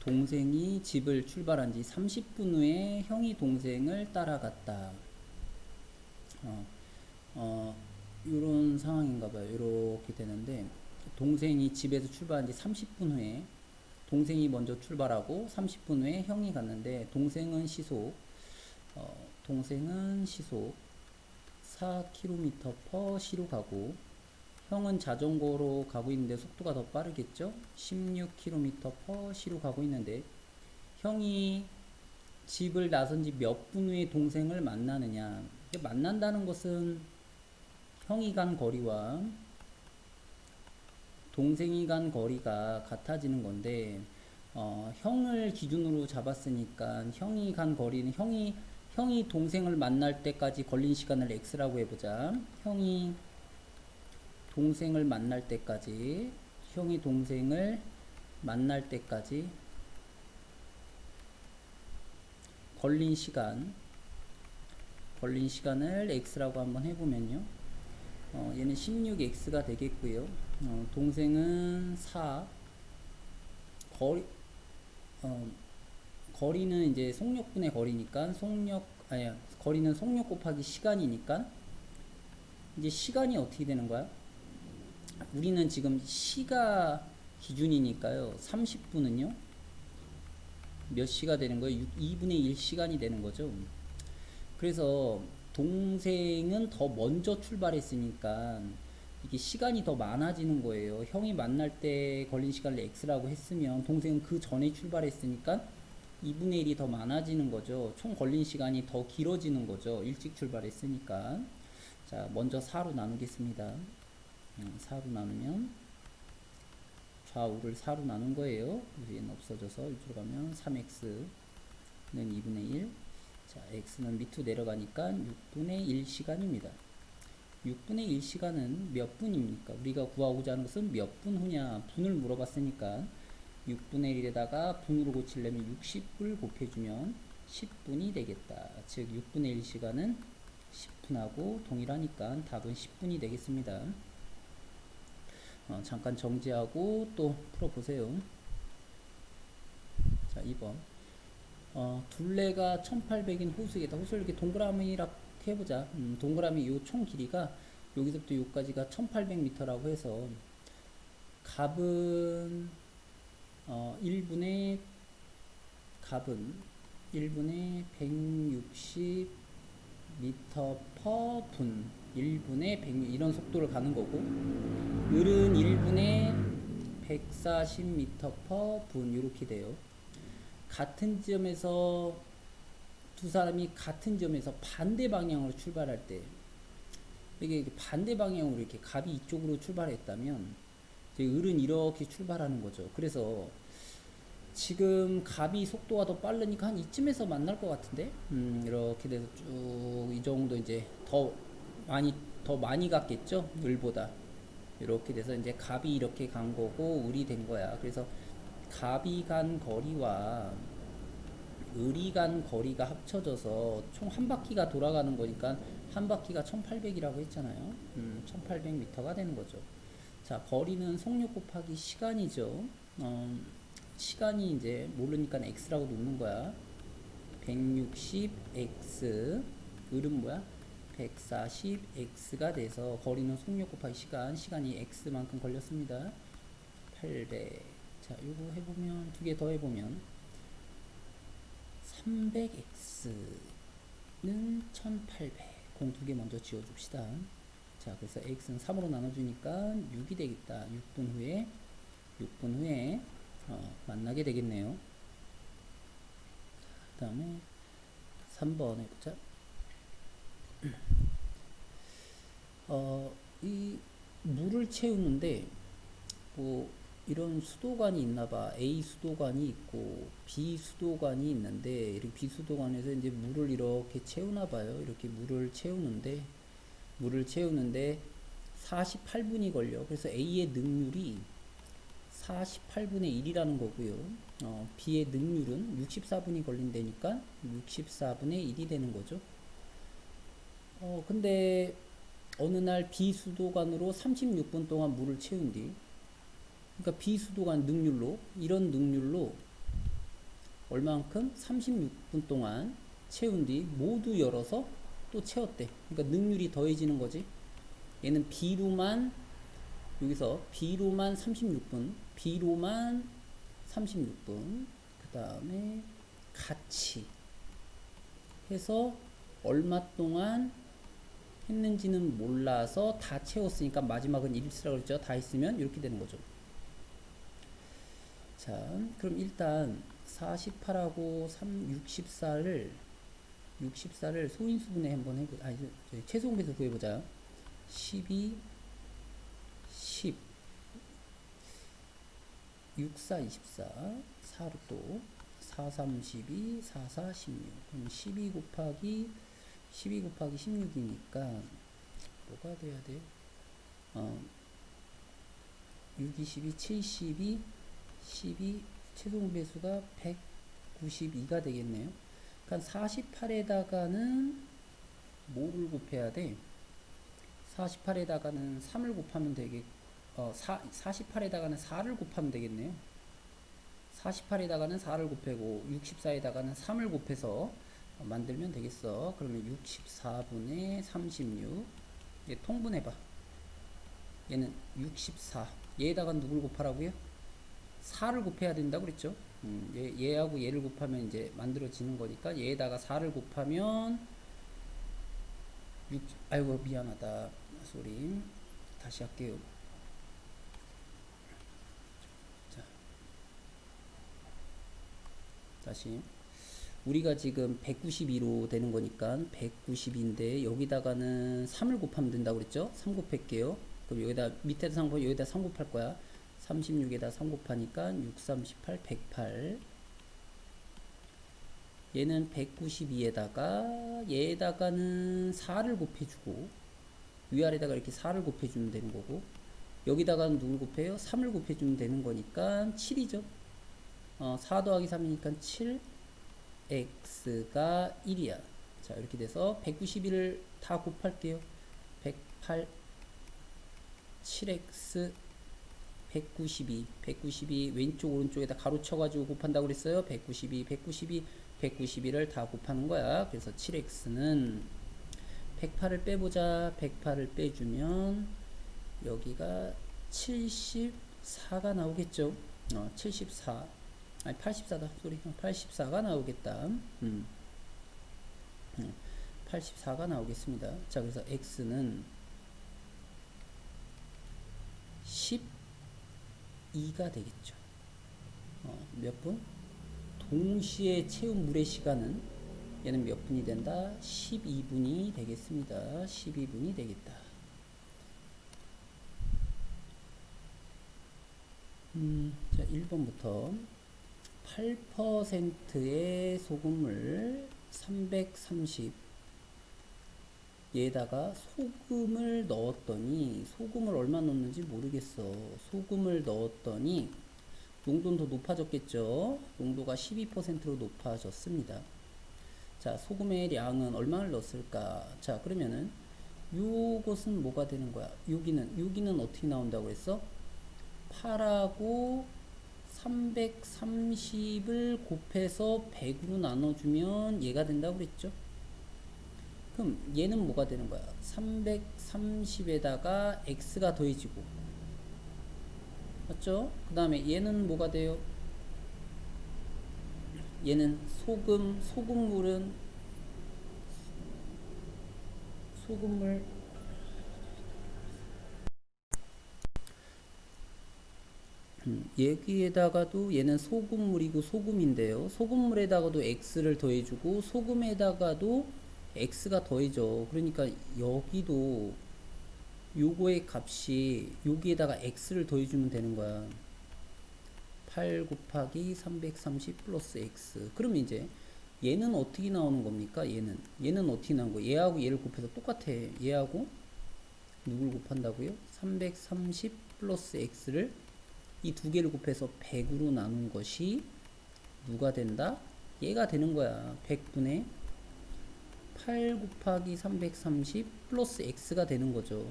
동생이 집을 출발한 지 30분 후에 형이 동생을 따라갔다. 어, 어, 요런 상황인가 봐요. 이렇게 되는데, 동생이 집에서 출발한 지 30분 후에, 동생이 먼저 출발하고 30분 후에 형이 갔는데, 동생은 시속, 어, 동생은 시속 4km per 시로 가고, 형은 자전거로 가고 있는데 속도가 더 빠르겠죠? 16km per 시로 가고 있는데 형이 집을 나선 지 몇 분 후에 동생을 만나느냐? 만난다는 것은 형이 간 거리와 동생이 간 거리가 같아지는 건데 어, 형을 기준으로 잡았으니까 형이 간 거리는 형이 형이 동생을 만날 때까지 걸린 시간을 x라고 해보자. 형이 동생을 만날 때까지 형이 동생을 만날 때까지 걸린 시간 걸린 시간을 x라고 한번 해보면요 어, 얘는 16x가 되겠고요 어, 동생은 4 거리 어, 거리는 이제 속력분의 거리니까 속력 아니 거리는 속력 곱하기 시간이니까 이제 시간이 어떻게 되는 거야? 우리는 지금 시가 기준이니까요. 30분은요. 몇 시가 되는 거예요? 2분의 1시간이 되는 거죠. 그래서 동생은 더 먼저 출발했으니까 이게 시간이 더 많아지는 거예요. 형이 만날 때 걸린 시간을 x라고 했으면 동생은 그 전에 출발했으니까 2분의 1이 더 많아지는 거죠. 총 걸린 시간이 더 길어지는 거죠. 일찍 출발했으니까. 자, 먼저 4로 나누겠습니다. 4로 나누면 좌우를 4로 나눈 거예요. 그래서 얘는 없어져서 이쪽으로 가면 3x는 2분의 1. 자, x는 밑으로 내려가니까 6분의 1 시간입니다. 6분의 1 시간은 몇 분입니까? 우리가 구하고자 하는 것은 몇 분 후냐? 분을 물어봤으니까 6분의 1에다가 분으로 고치려면 60을 곱해주면 10분이 되겠다. 즉 6분의 1 시간은 10분하고 동일하니까 답은 10분이 되겠습니다. 어, 잠깐 정지하고 또 풀어보세요. 자, 2번. 어, 둘레가 1800인 호수이다. 호수를 이렇게 동그라미 이렇게 해보자. 음, 동그라미 요 총 길이가 여기서부터 여기까지가 1800m라고 해서 값은 어, 1분의 값은 1분의 160 미터 퍼 분, 1분의 100 이런 속도를 가는 거고 을은 1분의 140m per 분 이렇게 돼요. 같은 지점에서 두 사람이 같은 점에서 반대 방향으로 출발할 때 이게 반대 방향으로 이렇게 값이 이쪽으로 출발했다면 이제 을은 이렇게 출발하는 거죠. 그래서 지금 값이 속도가 더 빠르니까 한 이쯤에서 만날 것 같은데 음, 이렇게 돼서 쭉 이 정도 이제 더 많이 더 많이 갔겠죠? 을보다. 이렇게 돼서 이제 값이 이렇게 간 거고 을이 된 거야. 그래서 값이 간 거리와 을이 간 거리가 합쳐져서 총 한 바퀴가 돌아가는 거니까 한 바퀴가 1800이라고 했잖아요. 음, 1800m가 되는 거죠. 자 거리는 속력 곱하기 시간이죠. 어, 시간이 이제 모르니까 x라고 놓는 거야. 160x 을은 뭐야? 140x가 돼서 거리는 속력 곱하기 시간 시간이 x만큼 걸렸습니다. 800. 자, 요거 해보면 두 개 더 해보면 300x는 1800. 공 두 개 먼저 지워줍시다. 자, 그래서 x는 3으로 나눠주니까 6이 되겠다. 6분 후에 6분 후에 어, 만나게 되겠네요. 그 다음에 3번 해보자. 어, 이 물을 채우는데 뭐 이런 수도관이 있나봐. A 수도관이 있고 B 수도관이 있는데 이렇게 B 수도관에서 이제 물을 이렇게 채우나봐요. 이렇게 물을 채우는데 물을 채우는데 48분이 걸려. 그래서 A의 능률이 48분의 1이라는 거고요. 어, B의 능률은 64분이 걸린다니까 64분의 1이 되는 거죠. 어, 근데 어느 날 B 수도관으로 36분 동안 물을 채운 뒤 그러니까 B 수도관 능률로 이런 능률로 얼마만큼 36분 동안 채운 뒤 모두 열어서 또 채웠대. 그러니까 능률이 더해지는 거지. 얘는 B로만 여기서 B로만 36분, B로만 36분, 그 다음에 같이 해서 얼마 동안 했는지는 몰라서 다 채웠으니까 마지막은 1쓰라고 그랬죠. 다 했으면 이렇게 되는 거죠. 자, 그럼 일단 48하고 3, 64를 64를 소인수분해 한번 해보, 아, 저희 최소공배수 구해보자. 12, 10, 64, 24, 4로 또 4, 3, 12, 4, 4, 16. 그럼 12 곱하기 12 곱하기 16이니까 뭐가 돼야 돼? 어, 6, 22, 72, 12, 최종 배수가 192가 되겠네요. 그러니까 48에다가는 뭐를 곱해야 돼? 48에다가는 3을 곱하면 되겠, 어, 4, 48에다가는 4를 곱하면 되겠네요. 48에다가는 4를 곱하고 64에다가는 3을 곱해서 만들면 되겠어. 그러면 64분의 36. 얘 통분해봐. 얘는 64. 얘에다가 누굴 곱하라고요? 4를 곱해야 된다고 그랬죠? 음, 얘, 얘하고 얘를 곱하면 이제 만들어지는 거니까 얘에다가 4를 곱하면 6, 아이고 미안하다. 소리. 다시 할게요. 자. 다시. 우리가 지금 192로 되는 거니까 190인데 여기다가는 3을 곱하면 된다고 그랬죠? 3 곱할게요. 그럼 여기다 밑에다 3 곱하고 여기다 3 곱할 거야. 36에다 3 곱하니까 6, 3, 18, 108. 얘는 192에다가 얘에다가는 4를 곱해주고 위아래다가 이렇게 4를 곱해주면 되는 거고 여기다가는 누굴 곱해요? 3을 곱해주면 되는 거니까 7이죠. 어, 4 더하기 3이니까 7 x가 1이야. 자, 이렇게 돼서 191을 다 곱할게요. 108 7x 192 192 왼쪽 오른쪽에다 가로 쳐 가지고 곱한다고 그랬어요. 192 192 191을 다 곱하는 거야. 그래서 7x는 108을 빼보자. 108을 빼주면 여기가 74가 나오겠죠. 어, 74 아니 84다. 소리. 84가 나오겠다. 음. 84가 나오겠습니다. 자 그래서 x는 12가 되겠죠. 어, 몇 분? 동시에 채운 물의 시간은 얘는 몇 분이 된다? 12분이 되겠습니다. 12분이 되겠다. 음, 자 1번부터 8%의 소금을 330 얘에다가 소금을 넣었더니 소금을 얼마 넣었는지 모르겠어. 소금을 넣었더니 농도는 더 높아졌겠죠? 농도가 12%로 높아졌습니다. 자 소금의 양은 얼마를 넣었을까? 자 그러면은 요것은 뭐가 되는 거야? 여기는 여기는 어떻게 나온다고 했어? 8하고 330을 곱해서 100으로 나눠주면 얘가 된다고 그랬죠? 그럼 얘는 뭐가 되는 거야? 330에다가 x가 더해지고 맞죠? 그 다음에 얘는 뭐가 돼요? 얘는 소금, 소금물은 소금물 음, 여기에다가도 얘는 소금물이고 소금인데요. 소금물에다가도 x를 더해주고 소금에다가도 x가 더해져. 그러니까 여기도 요거의 값이 여기에다가 x를 더해주면 되는 거야. 8 곱하기 330 플러스 x. 그러면 이제 얘는 어떻게 나오는 겁니까? 얘는 얘는 어떻게 나온 거? 얘하고 얘를 곱해서 똑같아. 얘하고 누굴 곱한다고요? 330 플러스 x를 이 두 개를 곱해서 100으로 나눈 것이 누가 된다? 얘가 되는 거야. 100분의 8 곱하기 330 플러스 x가 되는 거죠.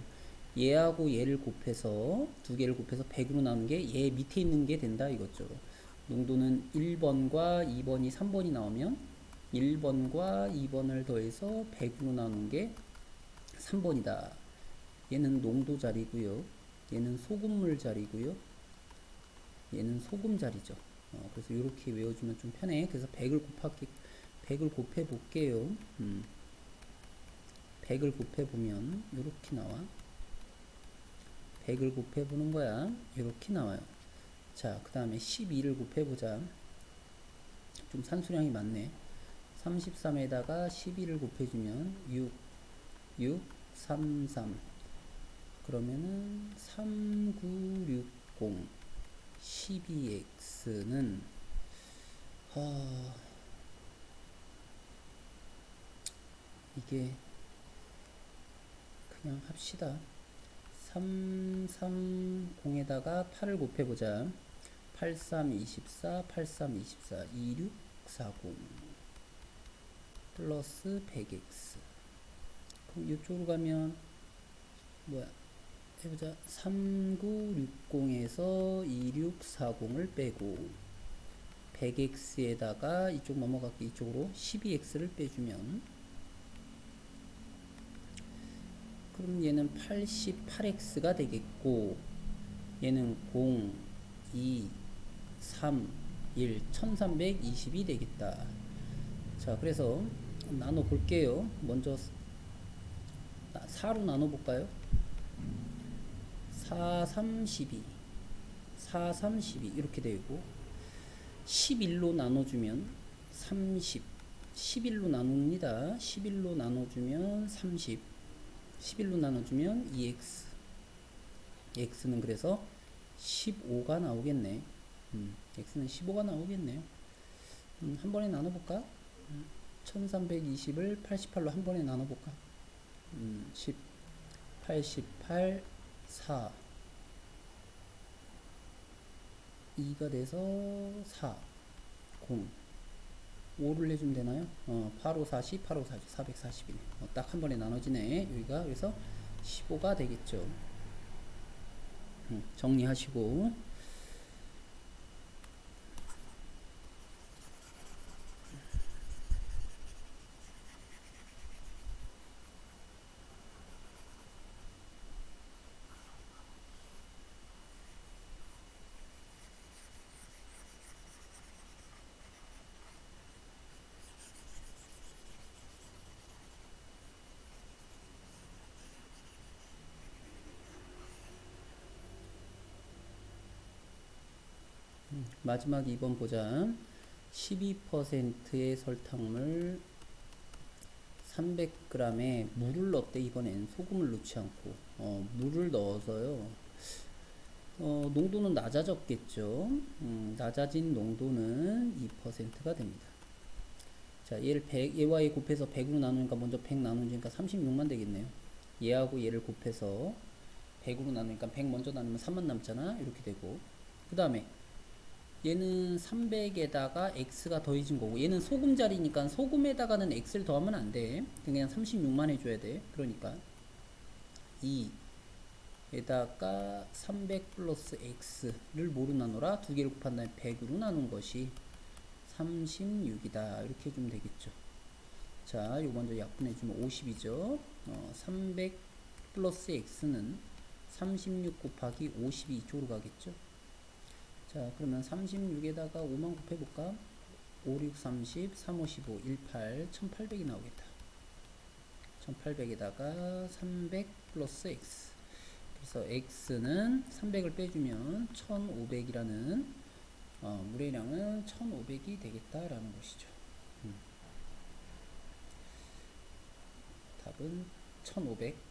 얘하고 얘를 곱해서 두 개를 곱해서 100으로 나눈 게 얘 밑에 있는 게 된다 이거죠. 농도는 1번과 2번이 3번이 나오면 1번과 2번을 더해서 100으로 나눈 게 3번이다. 얘는 농도 자리고요. 얘는 소금물 자리고요. 얘는 소금 자리죠. 어, 그래서 이렇게 외워주면 좀 편해. 그래서 100을 곱하기 100을 곱해 볼게요. 음. 100을 곱해 보면 이렇게 나와. 100을 곱해 보는 거야. 이렇게 나와요. 자, 그 다음에 12를 곱해 보자. 좀 산수량이 많네. 33에다가 12를 곱해주면 6, 6, 3, 3. 그러면은 3960 12x는 아 이게 그냥 합시다. 330에다가 8을 곱해보자. 83, 24, 83, 24, 26, 40 플러스 100x 그럼 이쪽으로 가면 뭐야 해보자 3960에서 2640을 빼고 100x에다가 이쪽 넘어가기 이쪽으로 12x를 빼주면 그럼 얘는 88x가 되겠고 얘는 0, 2, 3, 1, 1320이 되겠다. 자, 그래서 나눠 볼게요. 먼저 4로 나눠 볼까요? 4, 3, 12. 4, 3, 12 이렇게 되고 11로 나눠주면 30 11로 나눕니다. 11로 나눠주면 30 11로 나눠주면 2x x는 그래서 15가 나오겠네 음, x는 15가 나오겠네요 음, 한 번에 나눠볼까? 음, 1320을 88로 한 번에 나눠볼까? 음, 10, 88, 4 2가 돼서 4 0 5를 내주면 되나요? 어, 8, 5, 40, 8, 5, 40, 440이네. 어, 딱한 번에 나눠지네. 여기가 그래서 15가 되겠죠. 음, 정리하시고 마지막 2번 보자. 12%의 설탕물 300g에 물을 넣었대 이번엔 소금을 넣지 않고 어, 물을 넣어서요. 어, 농도는 낮아졌겠죠. 음, 낮아진 농도는 2%가 됩니다. 자, 얘를 100, 얘와 얘 곱해서 100으로 나누니까 먼저 100 나누니까 36만 되겠네요. 얘하고 얘를 곱해서 100으로 나누니까 100 먼저 나누면 3만 남잖아. 이렇게 되고. 그 다음에 얘는 300에다가 x가 더해진 거고 얘는 소금 자리니까 소금에다가는 x를 더하면 안 돼. 그냥 36만 해줘야 돼. 그러니까 2에다가 300 플러스 x를 뭐로 나누라? 두 개를 곱한 다음에 100으로 나눈 것이 36이다. 이렇게 해주면 되겠죠. 자, 요 먼저 약분해주면 50이죠. 어, 300 플러스 x는 36 곱하기 52 이쪽으로 가겠죠. 자, 그러면 36에다가 5만 곱해볼까? 5, 6, 30, 3, 5, 15, 18, 1800이 나오겠다. 1800에다가 300 플러스 x. 그래서 x는 300을 빼주면 1500이라는 어, 물의량은 1500이 되겠다라는 것이죠. 음. 답은 1500.